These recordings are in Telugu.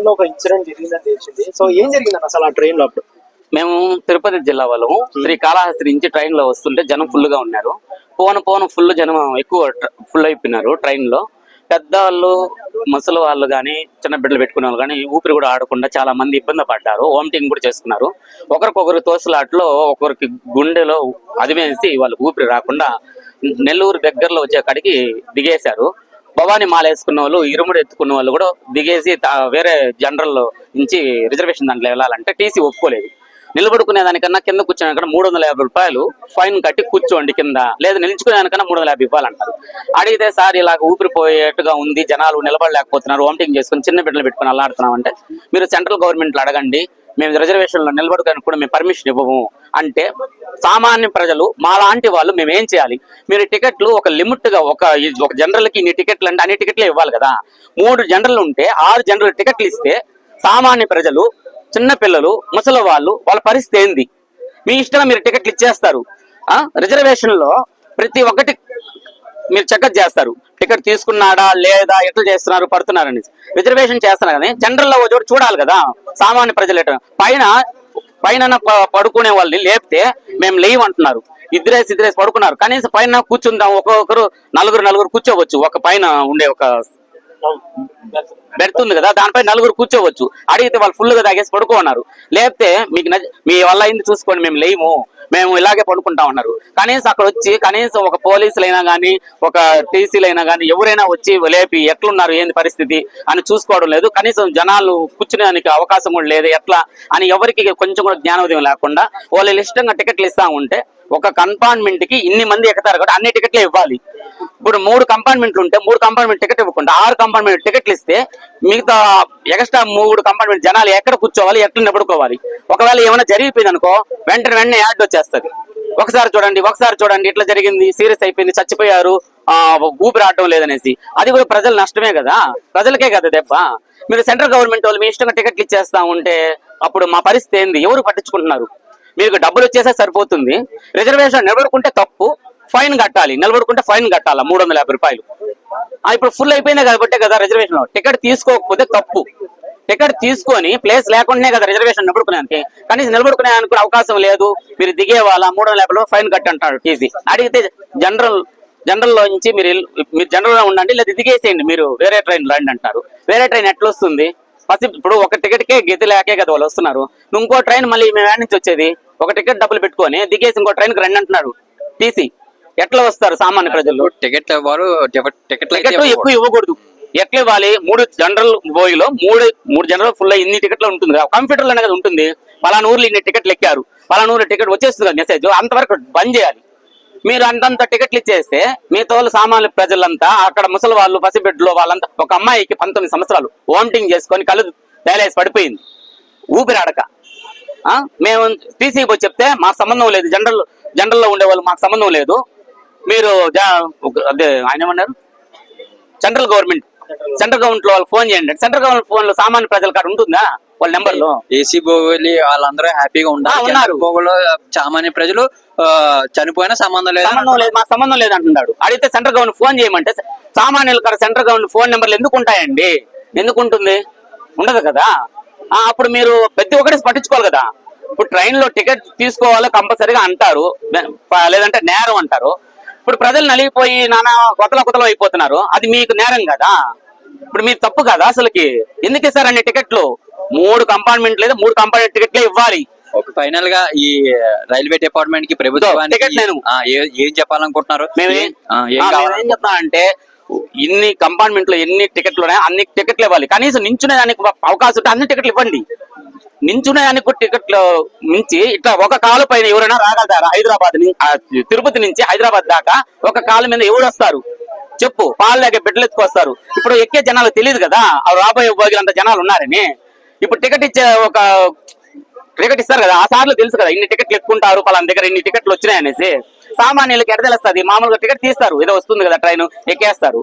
ట్రైన్లో ఒక ఇన్సిడెంట్ జరిగిందని తెలిసింది. సో ఏం జరిగింది అసలు ఆ ట్రైన్లో అప్పుడు? మేము తిరుపతి జిల్లా వాళ్ళము. శ్రీ కాళహస్తి నుంచి ట్రైన్లో వస్తుంటే జనం ఫుల్గా ఉన్నారు. పోను పోను ఫుల్ జనం ఎక్కువ ఫుల్ అయిపోయినారు ట్రైన్లో పెద్దవాళ్ళు ముసలి వాళ్ళు కానీ చిన్న బిడ్డలు పెట్టుకునే వాళ్ళు కానీ ఊపిరి కూడా ఆడకుండా చాలా మంది ఇబ్బంది పడ్డారు. వామిటింగ్ కూడా చేసుకున్నారు. ఒకరికొకరు తోసులాట్లో ఒకరికి గుండెలో అదివేసి వాళ్ళు ఊపిరి రాకుండా నెల్లూరు దగ్గరలో వచ్చే కాడికి దిగేశారు. భవాని మాల వేసుకున్న వాళ్ళు ఇరుముడు ఎత్తుకున్న వాళ్ళు కూడా దిగేసి వేరే జనరల్ నుంచి రిజర్వేషన్ దాంట్లో వెళ్ళాలంటే టీసీ ఒప్పుకోలేదు. నిలబడుకునే దానికన్నా కింద కూర్చోని కన్నా మూడు వందల యాభై రూపాయలు ఫైన్ కట్టి కూర్చోండి కింద. లేదా నిలుచుకునేదానికన్నా మూడు వందల యాభై రూపాయలు అంటారు అడిగితే సార్ ఇలాగ ఊపిరిపోయేట్టుగా ఉంది జనాలు నిలబడలేకపోతున్నారు వామిటింగ్ చేసుకుని చిన్న బిడ్డలు పెట్టుకుని అల్లాడుతున్నాం అంటే మీరు సెంట్రల్ గవర్నమెంట్ అడగండి. మేము రిజర్వేషన్లో కూడా మేము పర్మిషన్ ఇవ్వము అంటే సామాన్య ప్రజలు మా లాంటి వాళ్ళు మేము ఏం చేయాలి? మీరు టికెట్లు ఒక లిమిట్గా ఒక ఒక జనరల్కి ఇన్ని టికెట్లు అంటే అన్ని టికెట్లే ఇవ్వాలి కదా? మూడు జనరల్ ఉంటే ఆరు జనరల్ టికెట్లు ఇస్తే సామాన్య ప్రజలు చిన్న పిల్లలు ముసలి వాళ్ళు వాళ్ళ పరిస్థితి ఏంది? మీ ఇష్టంగా మీరు టికెట్లు ఇచ్చేస్తారు. ఆ? రిజర్వేషన్లో ప్రతి ఒక్కటి మీరు చెకప్ చేస్తారు. టికెట్ తీసుకున్నాడా లేదా ఎట్లా చేస్తున్నారు పడుతున్నారని రిజర్వేషన్ చేస్తున్నారు కానీ జనరల్లో ఒక చూడాలి కదా సామాన్య ప్రజలు ఎట్లా. పైన పైన పడుకునే వాళ్ళని లేపితే మేము లేవు అంటున్నారు ఇద్దరేసి ఇద్దరేసి పడుకున్నారు. కనీసం పైన కూర్చుందాం ఒక్కొక్కరు నలుగురు నలుగురు కూర్చోవచ్చు. ఒక పైన ఉండే ఒక బెర్త్ ఉంది కదా దానిపై నలుగురు కూర్చోవచ్చు. అడిగితే వాళ్ళు ఫుల్గా తాగేసి పడుకోన్నారు లేకపోతే మీకు మీ వల్ల అయింది చూసుకోండి మేము లేము. మేము ఇలాగే పడుకుంటా ఉన్నారు. కనీసం అక్కడ వచ్చి కనీసం ఒక పోలీసులైనా కానీ ఒక టీసీలైనా కానీ ఎవరైనా వచ్చి లేపి ఎట్లున్నారు ఏంది పరిస్థితి అని చూసుకోవడం లేదు. కనీసం జనాలు కూర్చునేదానికి అవకాశం కూడా లేదు. ఎట్లా అని ఎవరికి కొంచెం కూడా జ్ఞానోదయం లేకుండా వాళ్ళు ఇష్టంగా టికెట్లు ఇస్తా ఉంటే ఒక కంపార్ట్మెంట్కి ఇన్ని మంది ఎక్కుతారు కాబట్టి అన్ని టికెట్లే ఇవ్వాలి. ఇప్పుడు మూడు కంపార్ట్మెంట్లు ఉంటే మూడు కంపార్ట్మెంట్ టికెట్ ఇవ్వకుండా ఆరు కంపార్ట్మెంట్ టికెట్లు ఇస్తే మిగతా ఎక్స్ట్రా మూడు కంపార్ట్మెంట్ జనాలు ఎక్కడ కూర్చోవాలి ఎక్కడ నిలబడుకోవాలి ఒకవేళ ఏమైనా జరిగిపోయింది అనుకో వెంటనే వెంటనే యాడ్ వచ్చేస్తుంది. ఒకసారి చూడండి ఒకసారి చూడండి ఇట్లా జరిగింది సీరియస్ అయిపోయింది చచ్చిపోయారు ఊపిరి ఆడటం లేదనేసి. అది కూడా ప్రజల నష్టమే కదా? ప్రజలకే కదా దెబ్బ? మీరు సెంట్రల్ గవర్నమెంట్ వాళ్ళు మీ ఇష్టంగా టికెట్లు ఇచ్చేస్తా ఉంటే అప్పుడు మా పరిస్థితి ఏంది? ఎవరు పట్టించుకుంటున్నారు? మీకు డబ్బులు వచ్చేసే సరిపోతుంది. రిజర్వేషన్ నిలబడుకుంటే తప్పు. ఫైన్ కట్టాలి. నిలబడుకుంటే ఫైన్ కట్టాలా? మూడు వందల యాభై రూపాయలు. ఆ, ఇప్పుడు ఫుల్ అయిపోయింది కాబట్టి కదా రిజర్వేషన్ టికెట్ తీసుకోకపోతే తప్పు. టికెట్ తీసుకొని ప్లేస్ లేకుండానే కదా రిజర్వేషన్ నిలబడుకునేదానికి. కనీసం నిలబడుకునేదానికి కూడా అవకాశం లేదు. మీరు దిగే వాళ్ళ మూడు వందల యాభై ఫైన్ కట్టి అంటాడు టీసీ అడిగితే జనరల్ జనరల్లో నుంచి మీరు మీరు జనరల్లో ఉండండి లేదా దిగేసేయండి. మీరు వేరే ట్రైన్ రండి అంటారు. వేరే ట్రైన్ ఎట్లా వస్తుంది పసి ఇప్పుడు ఒక టికెట్ కే గతి లేకే కదా వాళ్ళు వస్తున్నారు. ఇంకో ట్రైన్ మళ్ళీ మేము యాడ్ నుంచి వచ్చేది. ఒక టికెట్ డబ్బులు పెట్టుకొని దిగేసి ఇంకో ట్రైన్కి రండి అంటున్నారు. టీసీ ఎట్లా వస్తారు సామాన్య ప్రజలు? టికెట్ అయితే టికెట్ ఎక్కువ ఇవ్వకూడదు. ఎట్లా ఇవ్వాలి? మూడు జనరల్ బోగిలో మూడు మూడు జనరల్ ఫుల్ ఇన్ని టికెట్లు ఉంటుంది కదా. కంప్యూటర్లోనే కదా ఉంటుంది. పలానా ఊర్లో ఇన్ని టికెట్లు ఎక్కారు. పలానా ఊర్లో టికెట్ వచ్చేస్తుంది కదా మెసేజ్ అంతవరకు బంద్ చేయాలి. మీరు అంతంత టికెట్లు ఇచ్చేస్తే మిగతా వాళ్ళు సామాన్య ప్రజలంతా అక్కడ ముసలి వాళ్ళు పసిబిడ్డలు వాళ్ళంతా ఒక అమ్మాయికి పంతొమ్మిది సంవత్సరాలు వామిటింగ్ చేసుకొని కళ్ళు తేలేసి పడిపోయింది. ఊపిరాడక ఆ? మేము టీసీ పోయి చెప్తే మాకు సంబంధం లేదు. జనరల్ జనరల్లో ఉండే వాళ్ళు మాకు సంబంధం లేదు. మీరు అదే ఆయన ఏమన్నారు? సెంట్రల్ గవర్నమెంట్ సెంట్రల్ గవర్నమెంట్లో వాళ్ళకి ఫోన్ చేయండి. సెంట్రల్ గవర్నమెంట్ ఫోన్లో సామాన్య ప్రజల కాడ ఉంటుందా? వాళ్ళ నెంబర్లో? ఏసీ బోగులి వాళ్ళందరూ హ్యాపీగా ఉన్నారు. బోగులో సామాన్య ప్రజలు చనిపోయినా సంబంధం లేదు సంబంధం లేదు. మాకు సంబంధం లేదు అంటున్నాడు అడిగితే సెంట్రల్ గవర్నమెంట్ ఫోన్ చేయమంటే సామాన్యుల కాడ సెంట్రల్ గవర్నమెంట్ ఫోన్ నెంబర్లు ఎందుకు ఉంటాయండి? ఎందుకు ఉంటుంది? ఉండదు కదా? అప్పుడు మీరు ప్రతి ఒక్కటి పట్టించుకోవాలి కదా? ఇప్పుడు ట్రైన్లో టికెట్ తీసుకోవాలో కంపల్సరీగా అంటారు. లేదంటే నేరం అంటారు. ఇప్పుడు ప్రజలు నలిగిపోయి నానా కొత్తలో కొత్తలో అయిపోతున్నారు. అది మీకు నేరం కదా? ఇప్పుడు మీరు తప్పు కదా అసలుకి? ఎందుకు ఇస్తారండి టికెట్లు? మూడు కంపార్ట్మెంట్ లేదా మూడు కంపార్ట్మెంట్ టికెట్లే ఇవ్వాలి. ఒక ఫైనల్గా ఈ రైల్వే డిపార్ట్మెంట్కి టికెట్ ప్రభుత్వానికి నేను. ఏ- చెప్పాలనుకుంటున్నారు? మేము ఏ- ఏం చెప్తామంటే ఇన్ని కంపార్ట్మెంట్లో ఎన్ని టికెట్లు ఉన్నాయో అన్ని టికెట్లు ఇవ్వాలి. కనీసం నించునే దానికి అవకాశం ఉంటే అన్ని టికెట్లు ఇవ్వండి. నించున్నాయని టికెట్లు మించి ఇట్లా ఒక కాలు పైన ఎవరైనా రాగలుగుతారా? హైదరాబాద్ తిరుపతి నుంచి హైదరాబాద్ దాకా ఒక కాలు మీద ఎవరు వస్తారు? చెప్పు పాలు లేక బిడ్డలు ఎత్తుకొస్తారు. ఇప్పుడు ఎక్కే జనాలు తెలియదు కదా ఆ రాబోయే భోగిలంత జనాలు ఉన్నారని. ఇప్పుడు టికెట్ ఇచ్చే ఒక టికెట్ ఇస్తారు కదా ఆ సార్లు తెలుసు కదా ఇన్ని టికెట్లు ఎక్కుంటారు పలానా దగ్గర ఇన్ని టికెట్లు వచ్చినాయి అనేసి సామాన్యులకి ఎడ తెలుస్తుంది? మామూలుగా టికెట్ తీస్తారు ఏదో వస్తుంది కదా ట్రైన్ ఎక్కేస్తారు.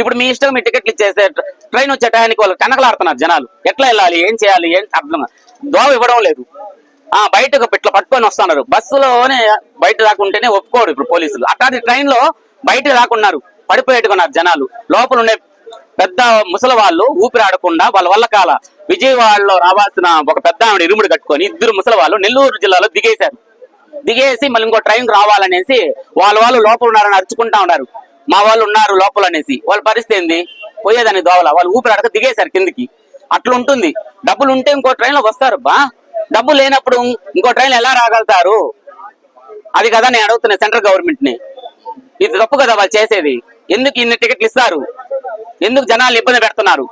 ఇప్పుడు మీ ఇష్టం మీ టికెట్లు ఇచ్చేస్తే ట్రైన్ వచ్చే టయానికి వాళ్ళు కనకలాడుతున్నారు జనాలు. ఎట్లా వెళ్ళాలి ఏం చేయాలి ఏం అర్థం దోవ ఇవ్వడం లేదు. ఆ బయటకు ఇట్లా పట్టుకొని వస్తున్నారు. బస్సులోనే బయట రాకుంటేనే ఒప్పుకోరు ఇప్పుడు పోలీసులు. అట్లాంటి ట్రైన్లో బయట రాకున్నారు పడిపోయేట్టుకున్నారు జనాలు. లోపల ఉండే పెద్ద ముసలి వాళ్ళు ఊపిరాడకుండా వాళ్ళ వల్ల కాల విజయవాడలో రావాల్సిన ఒక పెద్ద ఆవిడ ఇరుముడు కట్టుకొని ఇద్దరు ముసలి వాళ్ళు నెల్లూరు జిల్లాలో దిగేశారు. దిగేసి మళ్ళీ ఇంకో ట్రైన్ రావాలనేసి వాళ్ళ వాళ్ళు లోపల ఉన్నారని అరుచుకుంటా ఉన్నారు. మా వాళ్ళు ఉన్నారు లోపల అనేసి వాళ్ళ పరిస్థితి ఏంది? పోయేదాన్ని దోవల. వాళ్ళు ఊపిరి ఆడక దిగేశారు కిందికి. అట్లుంటుంది. డబ్బులు ఉంటే ఇంకో ట్రైన్లో వస్తారు. బా! డబ్బు లేనప్పుడు ఇంకో ట్రైన్ ఎలా రాగలుగుతారు? అది కదా నేను అడుగుతున్నా సెంట్రల్ గవర్నమెంట్ని ఇది తప్పు కదా వాళ్ళు చేసేది? ఎందుకు ఇన్ని టికెట్లు ఇస్తారు? ఎందుకు జనాలు ఇబ్బంది పెడుతున్నారు?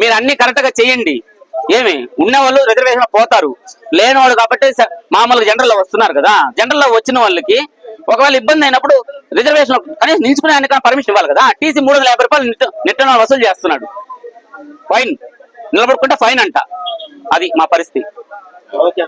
మీరు అన్ని కరెక్ట్గా చేయండి. ఏమి? ఉన్నవాళ్ళు రిజర్వేషన్ పోతారు. లేని వాళ్ళు కాబట్టి మామూలుగా జనరల్లో వస్తున్నారు కదా. జనరల్లో వచ్చిన వాళ్ళకి ఒకవేళ ఇబ్బంది అయినప్పుడు రిజర్వేషన్ కనీసం నిల్చుకునే పర్మిషన్ ఇవ్వాలి కదా. టీసీ మూడు వందల యాభై రూపాయలు నిట్ట- వసూలు చేస్తున్నాడు. ఫైన్ నిలబడుకుంటే ఫైన్ అంట. అది మా పరిస్థితి. ఓకే